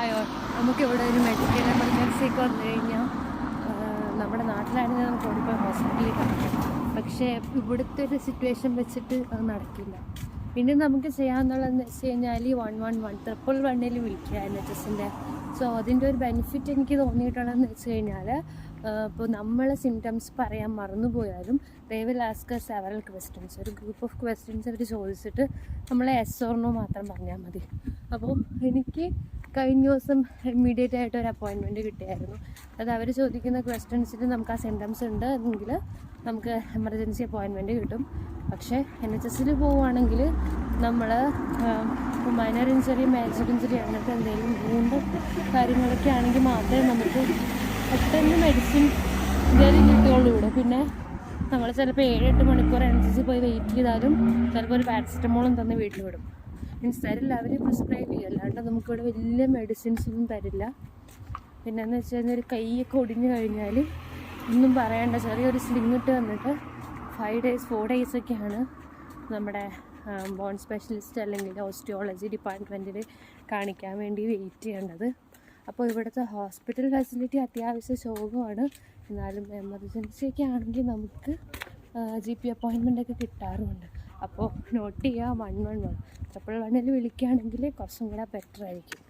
ആയോ നമുക്കിവിടെ ഒരു മെഡിക്കൽ എമർജൻസി ഒക്കെ വന്നു കഴിഞ്ഞാൽ നമ്മുടെ നാട്ടിലാണെങ്കിൽ നമുക്ക് ഓടിപ്പോയി ഹോസ്പിറ്റലിൽ കാണിക്കാം പക്ഷേ ഇവിടുത്തെ ഒരു സിറ്റുവേഷൻ വെച്ചിട്ട് അത് നടക്കില്ല. പിന്നെ നമുക്ക് ചെയ്യാമെന്നുള്ളതെന്ന് വെച്ച് കഴിഞ്ഞാൽ വൺ വൺ വൺ ട്രിപ്പിൾ വണ്ണിൽ വിളിക്കുക എൻ എച്ച് എസിന്റെ സോ അതിന്റെ ഒരു ബെനിഫിറ്റ് എനിക്ക് തോന്നിയിട്ടുള്ളതെന്ന് വെച്ച് കഴിഞ്ഞാൽ ഇപ്പോൾ നമ്മൾ സിംറ്റംസ് പറയാൻ മറന്നുപോയാലും ദേ വിൽ സെവറൽ ക്വസ്റ്റ്യൻസ് ഒരു ഗ്രൂപ്പ് ഓഫ് ക്വസ്റ്റ്യൻസ് അവർ ചോദിച്ചിട്ട് നമ്മൾ എസ് ഓർണോ മാത്രം പറഞ്ഞാൽ മതി. അപ്പോൾ എനിക്ക് കഴിഞ്ഞ ദിവസം ഇമ്മീഡിയറ്റ് ആയിട്ട് ഒരു അപ്പോയിൻമെന്റ് കിട്ടിയായിരുന്നു. അത് അവർ ചോദിക്കുന്ന ക്വസ്റ്റ്യൻസിൽ നമുക്ക് ആ സിംറ്റംസ് ഉണ്ട് എങ്കിൽ നമുക്ക് എമർജൻസി അപ്പോയിൻമെന്റ് കിട്ടും. പക്ഷേ എൻ എച്ച് എസിൽ പോവുകയാണെങ്കിൽ നമ്മൾ മൈനർ ഇഞ്ചറി മേജർ ഇഞ്ചറി അങ്ങനത്തെ എന്തെങ്കിലും വീണ്ടും കാര്യങ്ങളൊക്കെ ആണെങ്കിൽ മാത്രമേ നമുക്ക് പെട്ടെന്ന് മെഡിസിൻ എന്തെങ്കിലും കിട്ടുകയുള്ളൂ ഇവിടെ. പിന്നെ നമ്മൾ ചിലപ്പോൾ ഏഴ് എട്ട് മണിക്കൂർ എസിൽ പോയി വെയിറ്റ് ചെയ്താലും ചിലപ്പോൾ ഒരു പാരസിറ്റമോളും തന്ന് വീട്ടിൽ വിടും. മീൻസ് തരില്ല അവർ പ്രിസ്ക്രൈബ് ചെയ്യും അല്ലാണ്ട് നമുക്കിവിടെ വലിയ മെഡിസിൻസ് ഒന്നും തരില്ല. പിന്നെന്ന് വെച്ച് കഴിഞ്ഞാൽ ഒരു കൈയൊക്കെ ഒടിഞ്ഞു കഴിഞ്ഞാൽ ഒന്നും പറയണ്ട. ചെറിയൊരു സ്ലിങ് ഇട്ട് വന്നിട്ട് ഫൈവ് ഡേയ്സ് ഫോർ ഡേയ്സ് ഒക്കെയാണ് നമ്മുടെ ബോൺ സ്പെഷ്യലിസ്റ്റ് അല്ലെങ്കിൽ ഓസ്റ്റിയോളജി ഡിപ്പാർട്ട്മെന്റിൽ കാണിക്കാൻ വേണ്ടി വെയിറ്റ് ചെയ്യേണ്ടത്. അപ്പോൾ ഇവിടുത്തെ ഹോസ്പിറ്റൽ ഫെസിലിറ്റി അത്യാവശ്യം ശോകമാണ്. എന്നാലും എമർജൻസിയൊക്കെ ആണെങ്കിൽ നമുക്ക് ജി പി അപ്പോയിൻമെന്റ് ഒക്കെ കിട്ടാറുമുണ്ട് അപ്പോൾ നോട്ട് ചെയ്യുക വൺ വൺ വൺ ട്രിപ്പിൾ വണ്ണിൽ വിളിക്കുകയാണെങ്കിൽ കുറച്ചും കൂടെ ബെറ്റർ ആയിരിക്കും.